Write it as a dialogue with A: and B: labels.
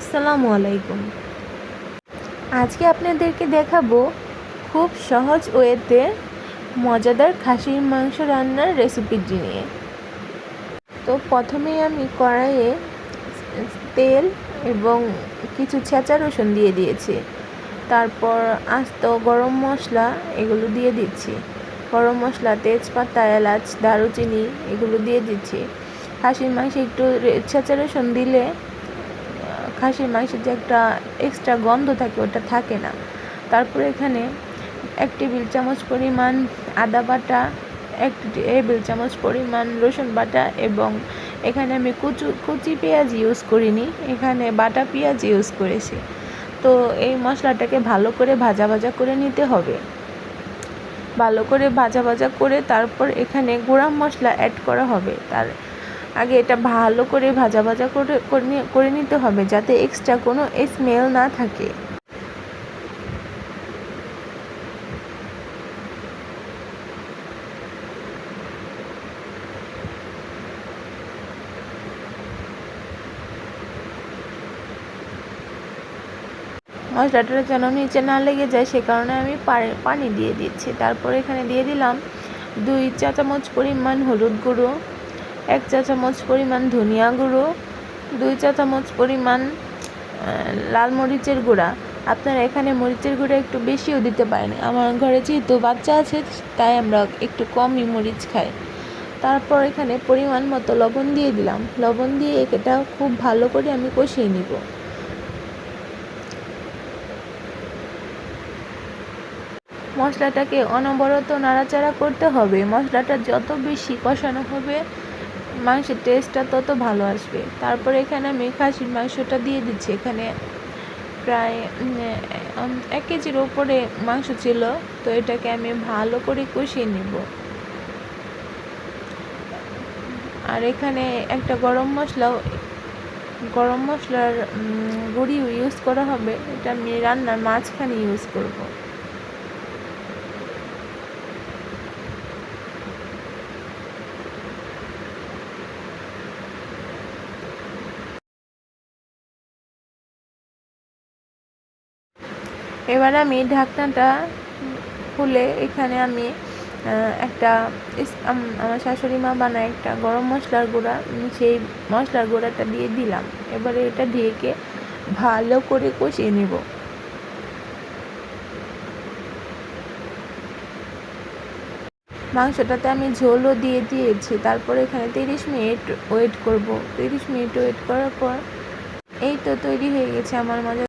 A: আসসালামু আলাইকুম। আজকে আপনাদেরকে দেখাবো খুব সহজ ওয়েতে মজাদার খাসির মাংস রান্নার রেসিপিটি নিয়ে। তো প্রথমেই আমি কড়াইয়ে তেল এবং কিছু ছেঁচা রসুন দিয়ে দিয়েছি। তারপর আস্ত গরম মশলা এগুলো দিয়ে দিচ্ছি। গরম মশলা, তেজপাতা, এলাচ, দারুচিনি এগুলো দিয়ে দিচ্ছি। খাসির মাংসে একটু ছেঁচা রসুন দিলে খাসির মাংসের যে একটা এক্সট্রা গন্ধ থাকে, ওটা থাকে না। তারপরে এখানে এক টেবিল চামচ পরিমাণ আদা বাটা, এক টেবিল চামচ পরিমাণ রসুন বাটা এবং এখানে আমি কুচু, কুচি পেঁয়াজ ইউজ করিনি, এখানে বাটা পেঁয়াজ ইউজ করেছি। তো এই মশলাটাকে ভালো করে ভাজা ভাজা করে নিতে হবে। ভালো করে ভাজা ভাজা করে তারপর এখানে গুঁড়া মশলা অ্যাড করা হবে। তার আগে এটা ভালো করে ভাজা ভাজা করে করে নিতে হবে যাতে এক্সট্রা কোনো স্মেল না থাকে। মশলাটা যেন নিচে না লেগে যায়, সে কারণে আমি পানি দিয়ে দিচ্ছি। তারপর এখানে দিয়ে দিলাম দুই চা চামচ পরিমাণ হলুদ গুঁড়ো। এক চা চামচ পরিমাণ ধনিয়া গুঁড়ো, দুই চা চামচ পরিমাণ লাল মরিচের গুঁড়া। আপনারা এখানে মরিচের গুঁড়া একটু বেশিও দিতে পারেন। আমার ঘরে যেহেতু বাচ্চা আছে, তাই আমরা একটু কমই মরিচ খাই। তারপর এখানে পরিমাণ মতো লবণ দিয়ে দিলাম। লবণ দিয়ে এটা খুব ভালো করে আমি কষিয়ে নিব। মশলাটাকে অনবরত নাড়াচাড়া করতে হবে। মশলাটা যত বেশি কষানো হবে মাংসের টেস্টটা তত ভালো আসবে। তারপরে এখানে আমি খাসির মাংসটা দিয়ে দিচ্ছি। এখানে প্রায় এক কেজির ওপরে মাংস ছিল তো এটাকে আমি ভালো করে কষিয়ে নিব। আর এখানে একটা গরম মশলাও গরম মশলার উম, গুঁড়ি ইউজ করা হবে। এটা আমি রান্নার মাঝখানে ইউজ করব। এবার আমি ঢাকনাটা খুলে এখানে আমি একটা আমার শাশুড়ি মা বানায় একটা গরম মশলার গুঁড়া সেই মশলার গুঁড়াটা দিয়ে দিলাম। এবারে এটা ঢেকে ভালো করে কষিয়ে নেব। মাংসটাতে আমি ঝোলও দিয়ে দিয়েছি। তারপর এখানে তিরিশ মিনিট ওয়েট করব। তিরিশ মিনিট ওয়েট করার পর এই তো তৈরি হয়ে গেছে আমার মজা